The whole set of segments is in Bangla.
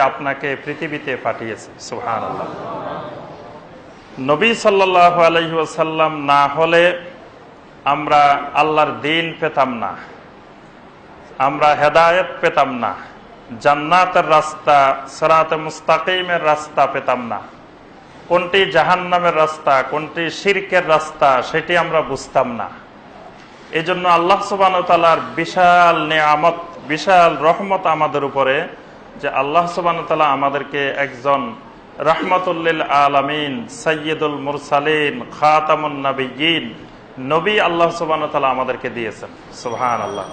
আপনাকে পৃথিবীতে পাঠিয়েছে। সুহান নবী সাল্লাহ আলহিহাসাল্লাম না হলে আমরা আল্লাহর দিন পেতাম না। আমরা হেদায়ত পেতাম না। জান্নাতের রাস্তা, সরাতে মুস্তাকিমের রাস্তা পেতাম না। কোনটি জাহান্নামের রাস্তা, কোনটি শিরকের রাস্তা, সেটি আমরা বুঝতাম না। এই জন্য আল্লাহ সুবান তালার বিশাল নিয়ামত, বিশাল রহমত আমাদের উপরে যে আল্লাহ সুবান তালা আমাদেরকে একজন রহমতুল্লিল আলমিন সৈয়দুল মুরসালিন, খাতামুন নবী আল্লাহ সুবান তালা আমাদেরকে দিয়েছেন। সুহান আল্লাহ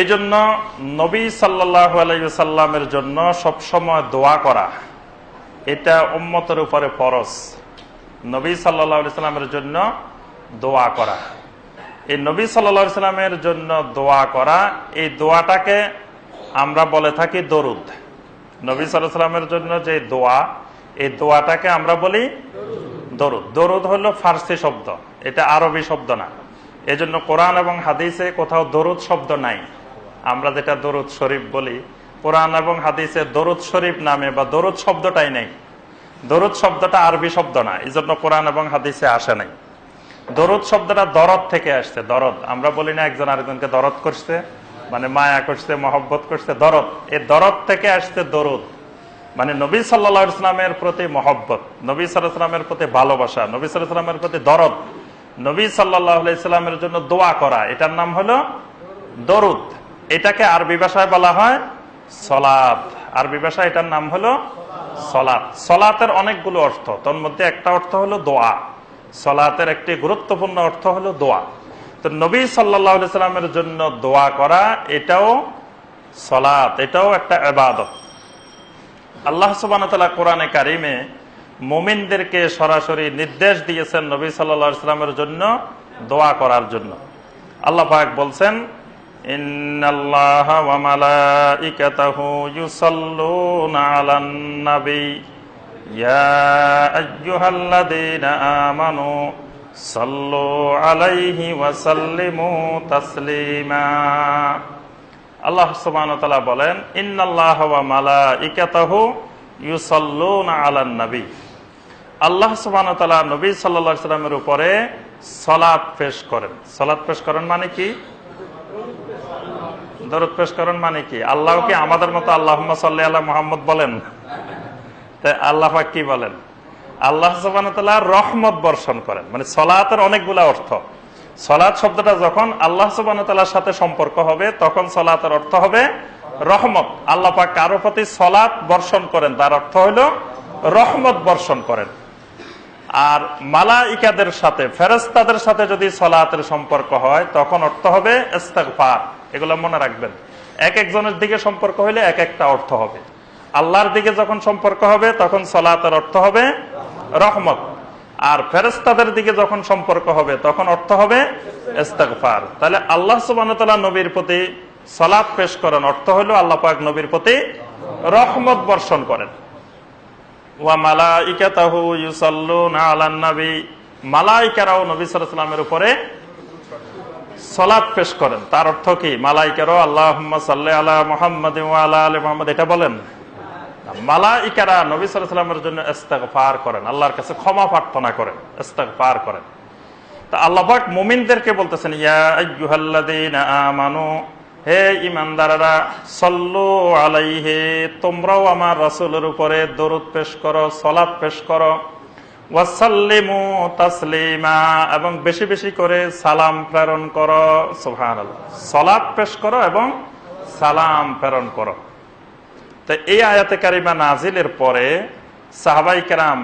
এই জন্য নবী সাল্লাহ আলাইসাল্লামের জন্য সবসময় দোয়া করা, এটা উম্মতের উপরে ফরস নবী সাল্লাহ সাল্লামের জন্য দোয়া করা। এই নবী সাল্লা সাল্লামের জন্য দোয়া করা, এই দোয়াটাকে আমরা বলে থাকি দরুদ। নবী সাল্লামের জন্য যে দোয়া, এই দোয়াটাকে আমরা বলি দরুদ। দরুদ হলো ফার্সি শব্দ, এটা আরবি শব্দ না। এজন্য কোরআন এবং হাদিসে কোথাও দরুদ শব্দ নাই। আমরা যেটা দরুদ শরীফ বলি, কোরআন এবং হাদিসে দরুদ শরীফ নামে বা দরুদ শব্দটাই নেই। দরুদ শব্দটা আরবি শব্দ না এই জন্য কোরআন এবং হাদিসে আসে নাই। দরদ শব্দটা দরদ থেকে আসছে, দরদ। আমরা বলি না একজন আরেকজনকে দরদ করছে মানে মায়া করছে, মহব্বত করছে, দরদ। এই দরদ থেকে আসছে দরদ। মানে নবী সাল্লা ইসলামের প্রতি মহব্বত, নবী সাল্লামের প্রতি ভালোবাসা, নবী সাল্লামের প্রতি দরদ। নবী সাল্লাহ ইসলামের জন্য দোয়া করা, এটার নাম হলো দরুদ। এটাকে আরবি ভাষায় বলা হয় সলাত আরবি ভাষায় এটার নাম হলো সলাত সলাতের অনেকগুলো অর্থ তোর মধ্যে একটা অর্থ হলো দোয়া। সলাতের একটি গুরুত্বপূর্ণ অর্থ হলো দোয়া। তো নবী সাল্লাহ সাল্লামের জন্য দোয়া করা, এটাও সলাত, এটাও একটা এবাদত আল্লাহ সুবান কোরআনে কারিমে মোমিনদেরকে সরাসরি নির্দেশ দিয়েছেন নবী সাল্লা সাল্লামের জন্য দোয়া করার জন্য। আল্লাহ পাক বলছেন, ইন্নাল্লাহ সাল্লু আলাইহি ওয়াসাল্লিমু তাসলিমা। আল্লাহ সুবহান ওয়া তাআলা বলেন, ইন্নাল্লাহ ওয়া মালাইকাতাহু ইউসাল্লুনা আলান নবী। আল্লাহ সুবহান ওয়া তাআলা নবী সাল্লাল্লাহু আলাইহি সাল্লামের উপরে সালাত পেশ করেন। সালাত পেশ করেন মানে কি? দরদ পেশ করেন মানে কি? আল্লাহ কি আমাদের মতো আল্লাহ সাল্লি আলা মোহাম্মদ বলেন। তাই আল্লাহ পাক কি বলেন? আল্লাহ রহমত বর্ষণ করেন। মানে সলাতের অনেকগুলা অর্থ। সলাৎ শব্দটা যখন আল্লাহ সুবাহতাল্লাহর সাথে সম্পর্ক হবে, তখন সলাতের অর্থ হবে রহমত। আল্লাহ পাক কারও প্রতি সলাৎ বর্ষণ করেন, তার অর্থ হইল রহমত বর্ষণ করেন। আর মালাইকাদের সাথে ফেরস্তাদের সাথে যদি সলাতের সম্পর্ক হয়, তখন অর্থ হবে এগুলো মনে রাখবেন। এক একজনের দিকে সম্পর্ক হইলে এক একটা অর্থ হবে। আল্লাহর দিকে যখন সম্পর্ক হবে, তখন সলাতের অর্থ হবে রহমত। আর ফেরেস্তাদের দিকে যখন সম্পর্ক হবে, তখন অর্থ হবে ইস্তেগফার। তাহলে আল্লাহ সুবাহ নবীর প্রতি সলাৎ পেশ করেন, অর্থ হলো আল্লাহ পাক নবীর প্রতি রহমত বর্ষণ করেন। ওয়া নবী উপরে পেশ করেন। তার অর্থ কি? মালাইকারও আল্লাহুম্মা সাল্লি আলা ওয়া আলা এটা বলেন। মালাইকারা নবী সাল্লামের জন্য ইস্তেগফার করেন, আল্লাহর কাছে ক্ষমা প্রার্থনা করেন, ইস্তেগফার করেন। তা আল্লাহ পাক মুমিনদেরকে বলতেছেন আমানু, হে ইমানদাররা সল্লু আলাইহি, তোমরাও আমার রাসূলের উপরে দরুদ পেশ করো, সালাত পেশ করো। ওয়াসাল্লিমু তাসলিমা, এবং বেশি বেশি করে সালাম প্রেরণ করো, সুবহানাল্লাহ। সালাত পেশ করো এবং সালাম প্রেরণ করো। তো এই আয়াতে কারিমা নাজিলের পরে সাহাবাই কেরাম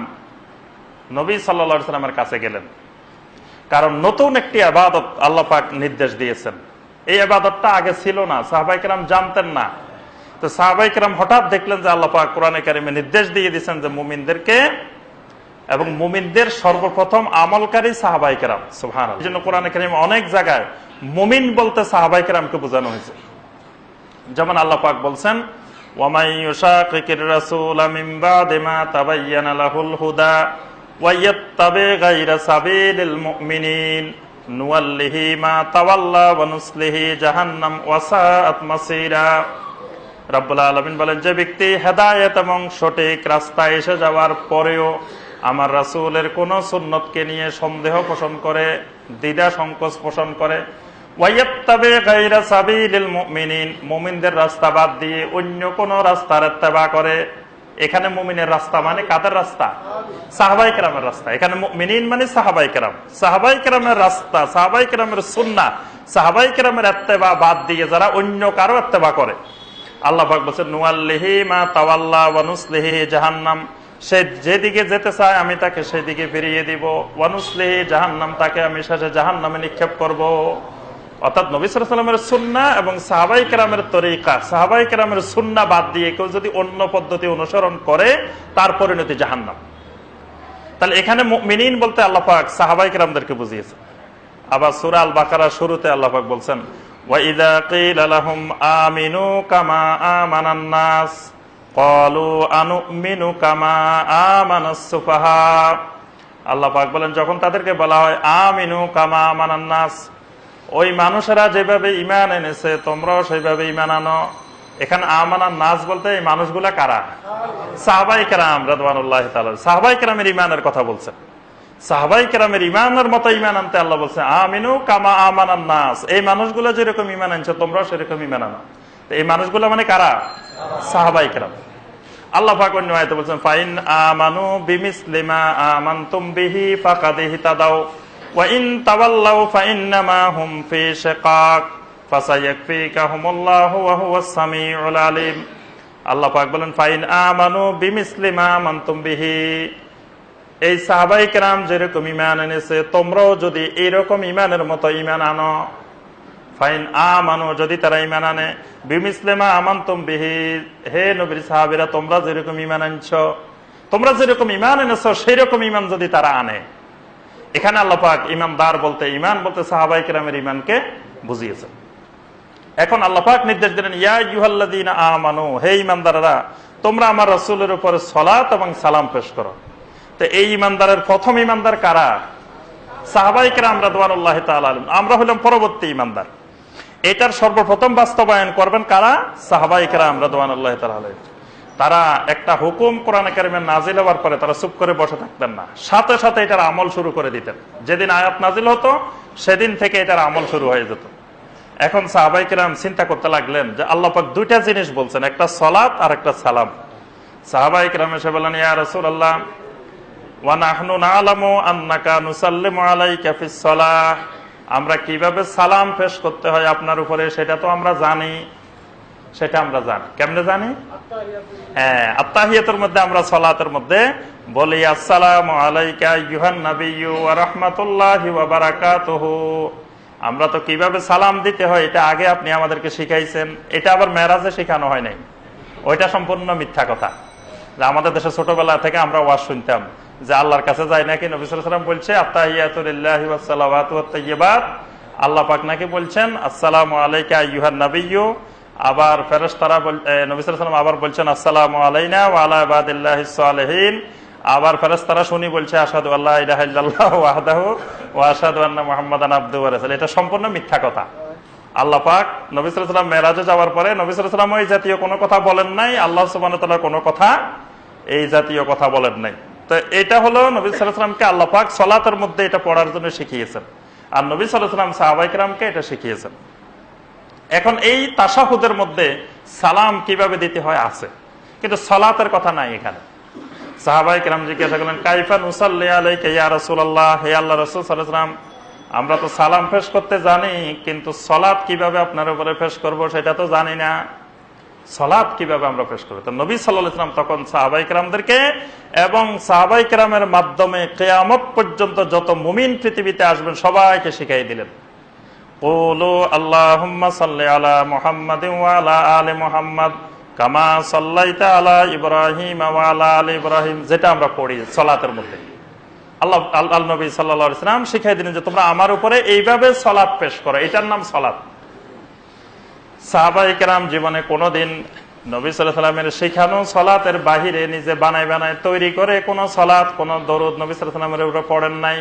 নবী সাল্লা সাল্লামের কাছে গেলেন। কারণ নতুন একটি আবাদত আল্লাহ পাক নির্দেশ দিয়েছেন। এই আবাদতটা আগে ছিল না, সাহাবাই কেরাম জানতেন না। তো সাহাবাই কেরাম হঠাৎ দেখলেন যে আল্লাহ পাক কোরআনে কারিমে নির্দেশ দিয়ে দিয়েছেন যে মুমিনদেরকে এবং মুমিনদের সর্বপ্রথম আমলকারী সাহাবাই কেরাম সুহান এই জন্য কোরআনে কারিমে অনেক জায়গায় মুমিন বলতে সাহাবাই কেরামকে বোঝানো হয়েছে। যেমন আল্লাহ পাক বলছেন ومن يشاقق الرسول من بعد ما تبين له الهدى ويتبع غير سبيل المؤمنين نوله ما تولى ونسله جهنم وساءت مصيرا রব্বুল্লাহ আলমিন বলেন যে ব্যক্তি হেদায়ত এবং সঠিক রাস্তায় এসে যাওয়ার পরেও আমার রাসূলের কোন সুন্নতকে নিয়ে সন্দেহ পোষণ করে দ্বিধা সংকোচ পোষণ করে মুমিনদের রাস্তা বাদ দিয়ে অন্য কোন রাস্তার ইত্তেবা করে এখানে মুমিনের রাস্তা মানে কাদের রাস্তা? সাহাবাই কেরামের রাস্তা। এখানে মিনিন মানে সাহাবাই কেরাম। সাহাবাই কেরামের রাস্তা সাহাবাই কেরামের সুন্না সাহাবাই কেরামের এত্তেবা বাদ দিয়ে যারা অন্য কারও এত্তেবা করে। আল্লাহ পাক বলছেন নুয়াল্লিহি মা তাওয়াল্লা ওয়ানুসলিহি জাহান্নাম। সে যেদিকে যেতে চায় আমি তাকে সেদিকে ফিরিয়ে দিব। ওয়ানুসলিহি জাহান্নাম তাকে আমি শেষে জাহান্নামে নিক্ষেপ করব। অর্থাৎ নবিসামের সুন্না এবং সাহাবাই কেরামের তরিকা। সাহাবাই কেরামের সুন্না বাদ দিয়ে কেউ যদি অন্য পদ্ধতি অনুসরণ করে, তার পরিণতি জাহান্নাম। তাহলে এখানে মিনিন বলতে আল্লাহাক সাহাবাই কেরামদেরকে বুঝিয়েছে। আবার সুরা আল বাকারা শুরুতে আল্লাহাক বলছেন আমিনু কামা আমানান্নাস কলু আনুমিনু কামা আমানাস আল্লাহ পাক বলেন, যখন তাদেরকে বলা হয়, আমিনু কামা মানান্নাস ওই মানুষেরা যেভাবে ইমান এনেছে, তোমরাও সেইভাবে ইমান আনো। এখানে আমানার নাচ বলতে এই মানুষগুলা কারা? সাহবাই কেরাম রাদওয়ানুল্লাহ সাহবাই কেরামের ইমানের কথা বলছেন। সাহবাই কেরামের ইমানের মতো ইমান আনতে আল্লাহ বলছে, আমিনু কামা আমানার নাস। এই মানুষগুলো যেরকম ইমান আনছে, তোমরাও সেরকম ইমান আনো। এই মানুষগুলো মানে কারা? সাহবাই কেরাম। আল্লাহ পাক বলছেন, ফাইন আমানু বিমিসলিমা আমানতুম বিহি ফাকাদ ইহতাদাও ওয়া ইন তাওয়াল্লাউ ফাইন্নামা হুম ফি শিকাক ফাসায়াকফিকাহুমুল্লাহু ওয়া হুয়াস সামিউল আলিম আল্লাহ বলেন, ফাইন বিহি। এই সাহাবাই যেরকম ইমান তোমরাও যদি এইরকম ইমানের মতো ইমান আনো। ফাইন আমানো, যদি তারা ইমান আনে বিমিসলেমা আমান্তম বিহি। হে নবীর সাহাবিরা, তোমরা যেরকম ইমান আনছ, তোমরা যেরকম ইমান এনেছ সেই রকম ইমান যদি তারা আনে। এখানে আল্লাপাক ইমানদার বলতে ইমান বলতে সাহাবাই কেরামের ইমানকে বুঝিয়েছে এখন আল্লাপাক নির্দেশ দিলেন, ইয়া ইউহাল্লাদিন আমানু হে ইমানদাররা তোমরা আমার রসুলের উপরে সলাত এবং সালাম পেশ করো। তো এই ইমানদারের প্রথম ইমানদার কারা? সাহাবাই কেরাম রাদওয়ানুল্লাহ তাআলা আলাইহিম। আমরা হলাম পরবর্তী ইমানদার এটার সর্বপ্রথম বাস্তবায়ন করবেন কারা? সাহাবাই কেরাম রাদওয়ানুল্লাহ তাআলা আলাইহিম। তারা একটা হুকুম কোরআন কারিমের নাজিল হওয়ার পরে তারা চুপ করে বসে থাকতেন না। সাথে সাথে এটার আমল শুরু করে দিতেন। যেদিন আয়াত নাজিল হতো, সেদিন থেকে এটার আমল শুরু হয়ে যেত। এখন সাহাবাই কেরাম চিন্তা করতে লাগলেন যে আল্লাহ পাক দুইটা জিনিস বলছেন, একটা সলাত আর একটা সালাম। সাহাবাই কেরাম এসে বলেন ইয়া ফিস সালাহ আমরা কীভাবে সালাম পেশ করতে হয় আপনার উপরে, সেটা তো আমরা জানি। সেটা আমরা জানি। কেমনে জানি? হ্যাঁ আত্মাহিয়াতের মধ্যে আমরা সলাতের মধ্যে বলি, আসসালাম আলাইকা ইউহান আমরা তো কীভাবে সালাম দিতে হয়, এটা আগে আপনি আমাদেরকে শিখাইছেন। এটা আবার মেরাজে শেখানো হয় নাই। ওইটা সম্পূর্ণ মিথ্যা কথা। যে আমাদের দেশে ছোটবেলা থেকে আমরা ওয়াজ শুনতাম, যে আল্লাহর কাছে যায় নাকি নবী সাল্লাম বলছে সালাওয়াতু আল্লাহ পাক নাকি বলছেন, আসসালামু আলাইকা ইউহান নবিয়্যু। আবার ফেরেশতারা নবী সাল্লাম আবার বলছেন, আসসালামু আলাইনা ওয়া আলা ইবাদিল্লাহিস সালিহিন। আবার ফেরেশতারা শুনি বলছে আসাদু আল্লাহ ওয়াহদাহু ওয়া আশহাদু আন্না ওয়া রাসূলুহু। এটা সম্পূর্ণ মিথ্যা কথা। আল্লাহ পাক নবী সাল্লাম মেরাজে যাওয়ার পরে নবী সাল্লাম এই জাতীয় কোনো কথা বলেন নাই, আল্লাহ সুবহানাহু কোনো কথা এই জাতীয় কথা বলেন নাই। তো এটা হলো নবী সাল্লামকে আল্লাহ পাক সলাতের মধ্যে এটা পড়ার জন্য শিখিয়েছেন। আর নবী সাল্লাম সাহাবাইকরামকে এটা শিখিয়েছেন। এখন এই তাসাহুদের মধ্যে সালাম কীভাবে দিতে হয় আছে। কিন্তু সলাতের কথা নাই এখানে। সাহাবাই কিরাম জিজ্ঞাসা করলেন, কাইফা নুসাল্লি আলাইকা ইয়া রাসূলুল্লাহ? হে আল্লাহ রাসূল সাল্লাল্লাহু আলাইহি ওয়াসাল্লাম, আমরা তো সালাম ফেস করতে জানি, কিন্তু সলাৎ কীভাবে আপনার উপরে ফেস করব সেটা তো জানি না। সলাৎ কীভাবে আমরা পেশ করব? তো নবী সাল্লাম তখন সাহাবাই কেরামদেরকে এবং সাহাবাই কেরামের মাধ্যমে কেয়ামত পর্যন্ত যত মুমিন পৃথিবীতে আসবেন সবাইকে শিখাই দিলেন। ওলো আল্লাহ সাল্লি আলা মোহাম্মদ আলা আলে মোহাম্মদ কামা সাল্লাইতা আলা ইব্রাহিম আলা আল ইব্রাহিম, যেটা আমরা পড়ি সলাতের মধ্যে। আল্লাহ আল্লাহ নবী সাল্লাহ ইসলাম শিখাই দিলেন যে তোমরা আমার উপরে এইভাবে সলাৎ পেশ করো, এটার নাম সলাৎ। সাহাবাই কেরাম জীবনে কোনোদিন নবী সাল্লামের শেখানো সলাতের বাহিরে নিজে বানায় বানায় তৈরি করে কোন সলাৎ, কোন দরুদ নবী সাল্লামের উপরে পড়েন নাই।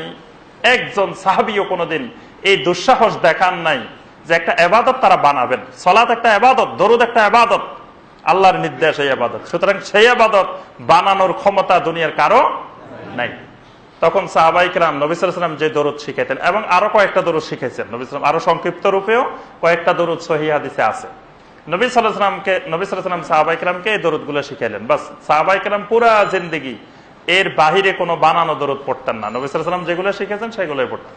একজন সাহাবিও কোনোদিন এই দুঃসাহস দেখান নাই যে একটা এবাদত তারা বানাবেন। সলাৎ একটা এবাদত, দরুদ একটা এবাদত, আল্লাহর নির্দেশ এই আবাদত সুতরাং সেই আবাদত বানানোর ক্ষমতা দুনিয়ার কারও নাই। তখন সাহাবাইকরাম নবিসাম যে দরুদ শিখাইতেন, এবং আরও কয়েকটা দরুদ শিখাইছেন। নবিসাম আরও সংক্ষিপ্ত রূপেও কয়েকটা দরুদ সহি আছে। নবী সাল্লামকে নবী সাল্লাম সাহাবাইকরামকে এই দরুদগুলো শিখাইলেন। বাস সাহাবাইকরাম পুরা জিন্দগি এর বাহিরে কোনো বানানো দরুদ পড়তেন না। নবী সাল্লাম যেগুলো শিখেছেন সেগুলোই পড়তেন।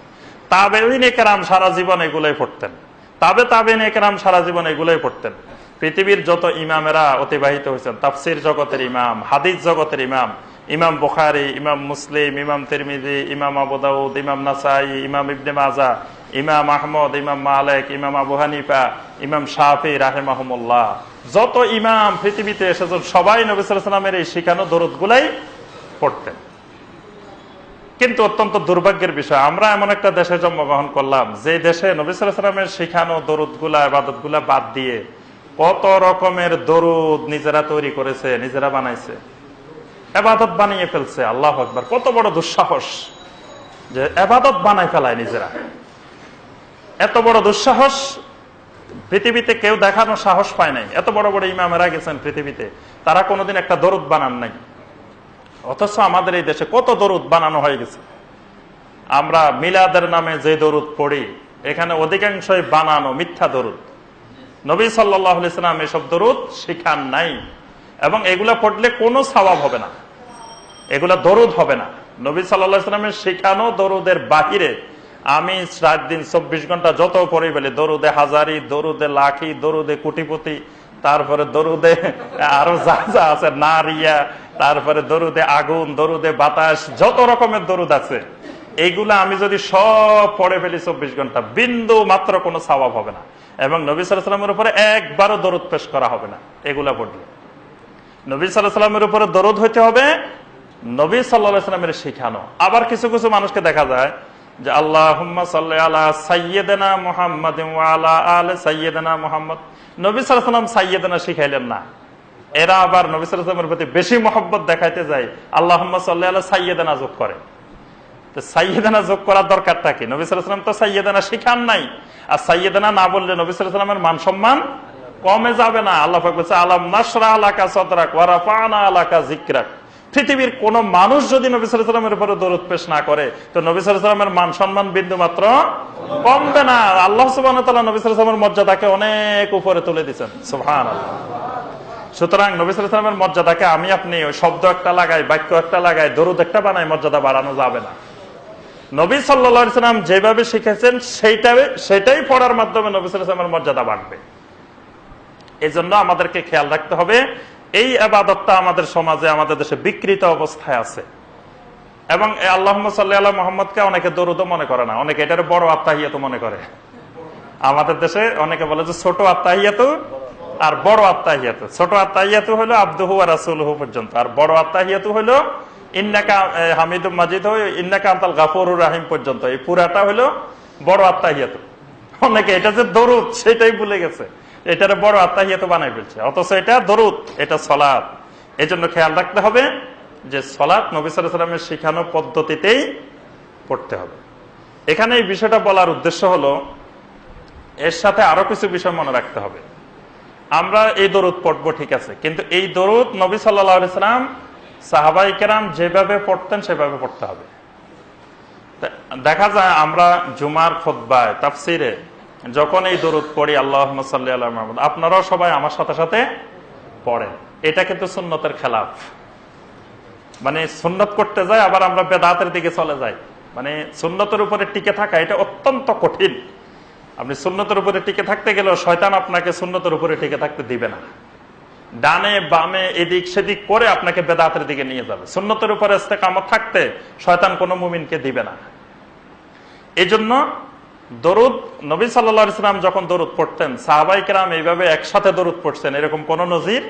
তাবে কেরাম সারা জীবন এগুলোই পড়তেন। তাবে তাবে কেরাম সারা জীবন এগুলোই পড়তেন। পৃথিবীর যত ইমামেরা অতিবাহিত হয়েছেন, তাফসির জগতের ইমাম, হাদিস জগতের ইমাম ইমাম বুখারি, ইমাম মুসলিম, ইমাম তিরমিদি ইমাম আবুদাউদ ইমাম নাসাই, ইমাম ইবনে মাজা ইমাম আহমদ, ইমাম মালেক, ইমাম আবু হানিফা, ইমাম শাহি রাহেমাহমুল্লাহ। যত ইমাম পৃথিবীতে এসেছেন, সবাই নবিসামের এই শিখানো দরদ গুলাই পড়তেন। কিন্তু অত্যন্ত দুর্ভাগ্যের বিষয়, আমরা এমন একটা দেশে জন্মগ্রহণ করলাম, যে দেশে নবিসামের শিখানো দরুদগুলা আবাদতগুলা বাদ দিয়ে কত রকমের দরুদ নিজেরা তৈরি করেছে, নিজেরা বানাইছে। এবাদত বানিয়ে ফেলছে, আল্লাহ আকবর, কত বড় দুঃসাহস যে এবাদত বানাই ফেলায় নিজেরা। এত বড় দুঃসাহস, পৃথিবীতে কেউ দেখানোর সাহস পায় নাই। এত বড় বড় ইমামেরা গেছেন পৃথিবীতে, তারা কোনোদিন একটা দরুদ বানান নাই। অথচ আমাদের এই দেশে কত দরুদ বানানো হয়ে গেছে। আমরা মিলাদের নামে যে দরুদ পড়ি, এখানে অধিকাংশই বানানো মিথ্যা দরুদ। নবী সাল্লাম এসব দরুদ শিখান নাই। এবং এগুলা পড়লে কোনো স্বভাব হবে না। এগুলা দরুদ হবে না। নবী সাল্লামের শিখানো দরুদের বাহিরে আমি সাত দিন চব্বিশ ঘণ্টা যত পড়ে ফেলি দরুদে হাজারি, দরুদে লাখি, দরুদে কুটিপুতি, তারপরে দরুদে আরও যা যা আছে, নারিয়া তারপরে দরুদে আগুন, দরুদে বাতাস, যত রকমের দরুদ আছে এইগুলা আমি যদি সব পড়ে ফেলি চব্বিশ ঘণ্টা, বিন্দু মাত্র কোনো স্বভাব হবে না। এবং নবী সাল্লামের উপরে একবারও দরুদ পেশ করা হবে না, এগুলা পড়লে। নবী সাল্লামের উপরে দরদ হইতে হবে, নবী সাল্লামের শিখানো। আবার কিছু কিছু মানুষকে দেখা যায় যে আল্লাহ আলা সাইয়েদেনা মোহাম্মদ সাইয়েদেনা মোহাম্মদ। নবী সাল্লাম সাইয়েদেনা শিখাইলেন না। এরা আবার নবী সাল্লামের প্রতি বেশি মহব্বত দেখাইতে যায়। আল্লাহ সাল্লাহ আল্লাহ সাইয়েদেনা যোগ করে। সাইয়েদানা যোগ করার দরকারটা কি? নবী সাল্লাম তো সাইয়েদানা শিখান নাই। আর সাইয়েদানা না বললে নবী সাল্লামের মান সম্মান কমে যাবে না। আল্লাহ বলছে, আলম নাসরা আলাকা সদরাক ওয়ারাফানা আলাকা জিকরাক পৃথিবীর কোন মানুষ যদি নবী সাল্লামের উপরে দরুদ পেশ না করে, তো নবী সাল্লামের মান সম্মান বিন্দু মাত্র কমবে না। আল্লাহ সুবাহ নবী সাল্লামের মর্যাদাকে অনেক উপরে তুলে দিচ্ছেন সুহান সুতরাং নবী সাল্লামের মর্যাদাকে আমি, আপনি শব্দ একটা লাগাই, বাক্য একটা লাগাই, দরুদ একটা বানাই, মর্যাদা বাড়ানো যাবে না। নবী সাল্লাম যেভাবে শিখেছেন সেইটাই সেটাই পড়ার মাধ্যমে নবী মর্যাদা বাড়বে। এই জন্য আমাদেরকে খেয়াল রাখতে হবে, এই আবাদতটা আমাদের সমাজে, আমাদের দেশে বিকৃত অবস্থায় আছে। এবং আল্লাহ সাল্লাহ মোহাম্মদকে অনেকে দরুদ মনে করে না, অনেকে এটার বড় আত্মাহিয়াত মনে করে। আমাদের দেশে অনেকে বলে যে ছোট আত্মাহিয়াত আর বড় আত্মাহিয়াত, ছোট আত্মাহিয়াত হলো আব্দুহু আর রাসুলহু পর্যন্ত। আর বড় আত্মাহিয়াত হলো ইন্নাকা মাজিদ ইন্নাকা রাহিম পর্যন্ত। এই পুরাটা হলো বড় অনেকে এটা যে দরুদ, সেটাই ভুলে গেছে। এটার বড় বানাই ফেলছে। অথচ এটা দরুদ, এটা সলাদ এই জন্য খেয়াল রাখতে হবে যে সলাৎ নবী সালামের শিখানো পদ্ধতিতেই পড়তে হবে। এখানে এই বিষয়টা বলার উদ্দেশ্য হলো, এর সাথে আরও কিছু বিষয় মনে রাখতে হবে। আমরা এই দরুদ পড়ব, ঠিক আছে। কিন্তু এই দরুদ নবী সাল্লাম সাহাবাই কেরাম যেভাবে পড়তেন, সেভাবে পড়তে হবে। দেখা যায় আমরা জুমার খোদ্বায় তাফসিরে যখন এই দরুদ পড়ি আল্লাহ মাহমুদ আপনারাও সবাই আমার সাথে সাথে পড়েন। এটা কিন্তু সুন্নতের খেলাফ। মানে সুন্নত করতে যায়, আবার আমরা বেদাতের দিকে চলে যাই। মানে সুন্নতের উপরে টিকে থাকা, এটা অত্যন্ত কঠিন। আপনি সুন্নতের উপরে টিকে থাকতে গেলেও শয়তান আপনাকে সুন্নতের উপরে টিকে থাকতে দিবে না। ডানে, বামে, এদিক, সেদিক করে আপনাকে বেদাতের দিকে নিয়ে যাবে। সুন্নতের উপরে কামত থাকতে শয়তান কোনো মুমিনকে দিবে না। এই জন্য দরুদ, নবী সাল্লা ইসলাম যখন দরুদ পড়তেন, সাহাবাই কেরাম এইভাবে একসাথে দরুদ পড়ছেন, এরকম কোন নজির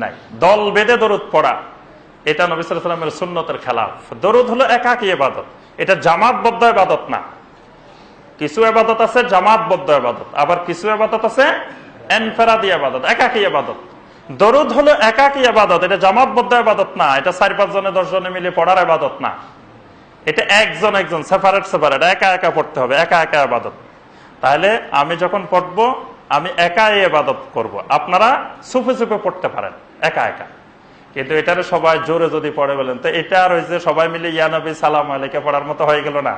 নাই। দল বেঁধে দরুদ পড়া, এটা নবী সাল্লামের সুন্নতের খেলাফ। দরুদ হলো একাকি এবাদত এটা জামাতবদ্ধ এবাদত না। কিছু এবাদত আছে, জামাতবদ্ধ এবাদত আবার কিছু এবাদত আছে, এনফেরাদি আবাদত একাকি আবাদত দরুদ হলো একাকি আবাদত এটা জামাতবদ্ধ আবাদত না, এটা চার পাঁচ জনে, দশ জনে মিলে পড়ার আবাদত না। এটা একজন একজন সেপারেট সেপারেট একা একা পড়তে হবে, একা একা আবাদত তাহলে আমি যখন পড়ব, আমি একাই এবাদত করব। আপনারা সুফে সুফে পড়তে পারেন, একা একা। কিন্তু এটার সবাই জোরে যদি পড়ে বলেন, তো এটা আর হয়েছে সবাই মিলে ইয়ানবী সালাম আলাইকে পড়ার মতো হয়ে গেল না।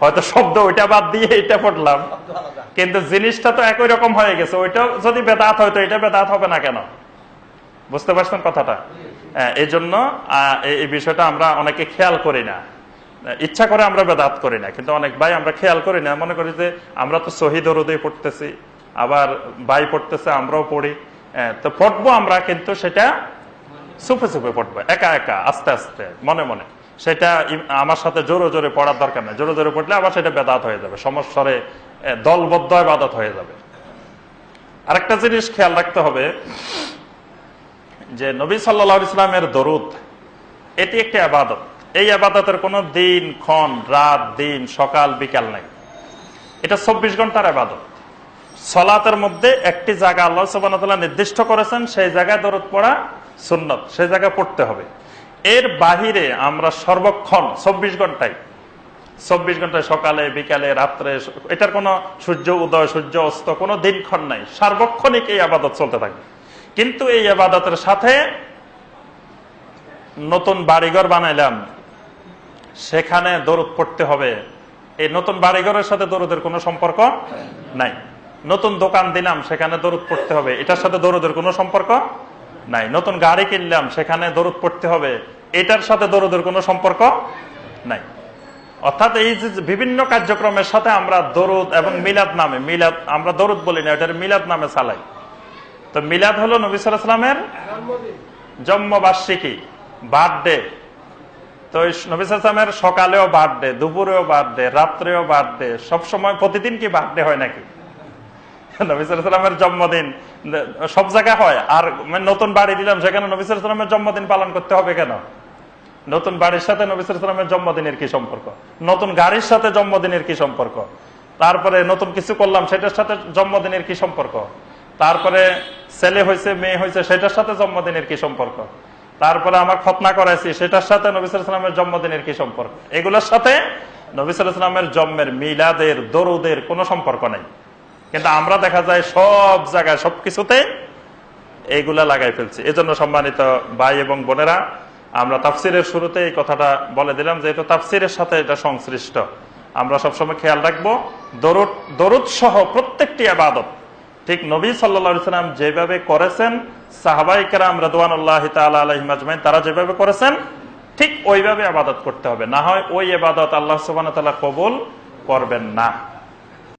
হয়তো শব্দ ওইটা বাদ দিয়ে এটা পড়লাম। কিন্তু জিনিসটা তো একই রকম হয়ে গেছে। ওইটা যদি বেদাত হয়তো এটা বেদাত হবে না কেন? বুঝতে পারছেন কথাটা? হ্যাঁ, এই জন্য এই- বিষয়টা আমরা অনেকে খেয়াল করি না। ইচ্ছা করে আমরা বেদাত করি না কিন্তু অনেক ভাই আমরা খেয়াল করি না। মনে করি যে আমরা তো শহীদ রোদে পড়তেছি আবার ভাই পড়তেছে আমরাও পড়ি। তো পড়ব আমরা কিন্তু সেটা সুফে সুফে পড়ব একা একা আস্তে আস্তে মনে মনে। সেটা আমার সাথে জোরে জোরে পড়ার দরকার নেই। জোরে জোরে পড়লে আবার সেটা বেদাত হয়ে যাবে। সমস্যারে দলবদ্ধ বাদাত হয়ে যাবে। আরেকটা জিনিস খেয়াল রাখতে হবে যে নবী সাল্লা ইসলামের দরুদ, এটি একটি আবাদত এই আবাদতের কোনো দিন, ক্ষণ, রাত, দিন, সকাল, বিকাল নাই। এটা চব্বিশ ঘণ্টার আবাদত সলাতের মধ্যে একটি জায়গা আল্লাহ সুবাহ নির্দিষ্ট করেছেন, সেই জায়গায় দরদ পড়া সুন্নত, সেই জায়গায় পড়তে হবে। এর বাহিরে আমরা সর্বক্ষণ চব্বিশ ঘন্টায় চব্বিশ ঘন্টায় সকালে, বিকালে, রাত্রে, এটার কোনো সূর্য উদয়, সূর্য অস্ত কোনো দিনক্ষণ নাই। সার্বক্ষণিক এই আবাদত চলতে থাকে। কিন্তু এই আবাদতের সাথে নতুন বাড়িঘর বানাইলাম। সেখানে দরদ পড়তে হবে। এই নতুন বাড়িঘরের সাথে দরদের কোনো সম্পর্ক নাই। নতুন দোকান দিলাম, সেখানে দরদ পড়তে হবে। এটার সাথে দরদের কোনো সম্পর্ক নাই। নতুন গাড়ি কিনলাম, সেখানে দরদ পড়তে হবে। এটার সাথে দরদের কোনো সম্পর্ক নাই। অর্থাৎ এই যে বিভিন্ন কার্যক্রমের সাথে আমরা দরুদ এবং মিলাদ নামে, মিলাদ আমরা দরুদ বলি না, এটার মিলাদ নামে চালাই। তো মিলাদ হলো নবী সালামের জন্মবার্ষিকী, বার্থডে। তো নবী সালামের সকালেও বার্থডে, দুপুরেও বার্থডে, রাত্রেও বার্থডে। সবসময় প্রতিদিন কি বার্থডে হয় নাকি? নবী সালামের জন্মদিন সব জায়গায় হয়। আর নতুন বাড়ি দিলাম সেখানে নবী সালামের জন্মদিন পালন করতে হবে কেন? নতুন বাড়ির সাথে নবী সালামের জন্মদিনের কি সম্পর্ক? নতুন গাড়ির সাথে জন্মদিনের কি সম্পর্ক? তারপরে নতুন কিছু করলাম, সেটার সাথে জন্মদিনের কি সম্পর্ক? তারপরে ছেলে হয়েছে, মেয়ে হয়েছে, সেটার সাথে জন্মদিনের কি সম্পর্ক? তারপরে আমার খতনা করাইছি, সেটার সাথে নবী সালামের জন্মদিনের কি সম্পর্ক? এগুলোর সাথে নবী সালামের জন্মের মিলাদের, দরুদের কোনো সম্পর্ক নাই। কিন্তু আমরা দেখা যায় সব জায়গায়, সবকিছুতে এইগুলা লাগাই ফেলছি। এজন্য সম্মানিত ভাই এবং বোনেরা, আমরা তাফসিরের শুরুতে এই কথাটা বলে দিলাম যে এটা তাফসিরের সাথে এটা সংশ্লিষ্ট। আমরা সবসময় খেয়াল রাখব, দরুদ দরুদ সহ প্রত্যেকটি আবাদত ঠিক নবী সাল্লা সাল্লাম যেভাবে করেছেন সাহাবাই কেরাম রদওয়ানুল্লাহ আলহিমাজমাইন তারা যেভাবে করেছেন, ঠিক ওইভাবে আবাদত করতে হবে। না হয় ওই আবাদত আল্লাহ সুবান কবুল করবেন না।